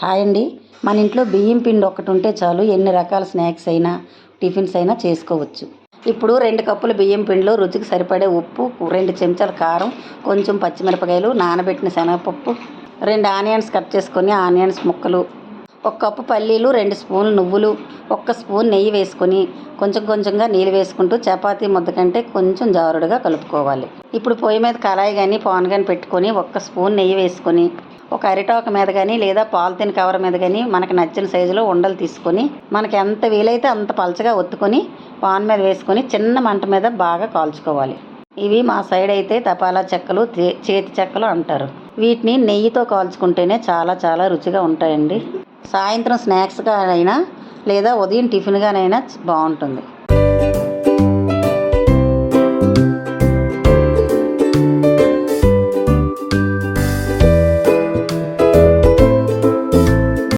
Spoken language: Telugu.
హాయ్ అండి. మన ఇంట్లో బియ్యం పిండి ఒకటి ఉంటే చాలు ఎన్ని రకాల స్నాక్స్ అయినా టిఫిన్స్ అయినా చేసుకోవచ్చు. ఇప్పుడు రెండు కప్పుల బియ్యం పిండిలో రుచికి సరిపడే ఉప్పు రెండు చెంచాల కారం కొంచెం పచ్చిమిరపకాయలు నానబెట్టిన శనగపప్పు రెండు ఆనియన్స్ కట్ చేసుకొని ఆనియన్స్ ముక్కలు ఒక కప్పు పల్లీలు రెండు స్పూన్లు నువ్వులు ఒక్క స్పూన్ నెయ్యి వేసుకొని కొంచెం కొంచెంగా నీళ్ళు వేసుకుంటూ చపాతీ ముద్ద కంటే కొంచెం జారుడుగా కలుపుకోవాలి. ఇప్పుడు పొయ్యి మీద కళాయి కానీ పాన్ కానీ పెట్టుకొని ఒక్క స్పూన్ నెయ్యి వేసుకొని ఒక అరిటాకు మీద కానీ లేదా పాలిథిన్ కవర్ మీద కానీ మనకు నచ్చిన సైజులో ఉండలు తీసుకొని మనకి ఎంత వీలైతే అంత పలచగా ఒత్తుకొని పాన్ మీద వేసుకొని చిన్న మంట మీద బాగా కాల్చుకోవాలి. ఇవి మా సైడ్ అయితే తపాలా చెక్కలు చేతి చెక్కలు అంటారు. వీటిని నెయ్యితో కాల్చుకుంటేనే చాలా చాలా రుచిగా ఉంటాయండి. సాయంత్రం స్నాక్స్గా అయినా లేదా ఉదయం టిఫిన్గానైనా బాగుంటుంది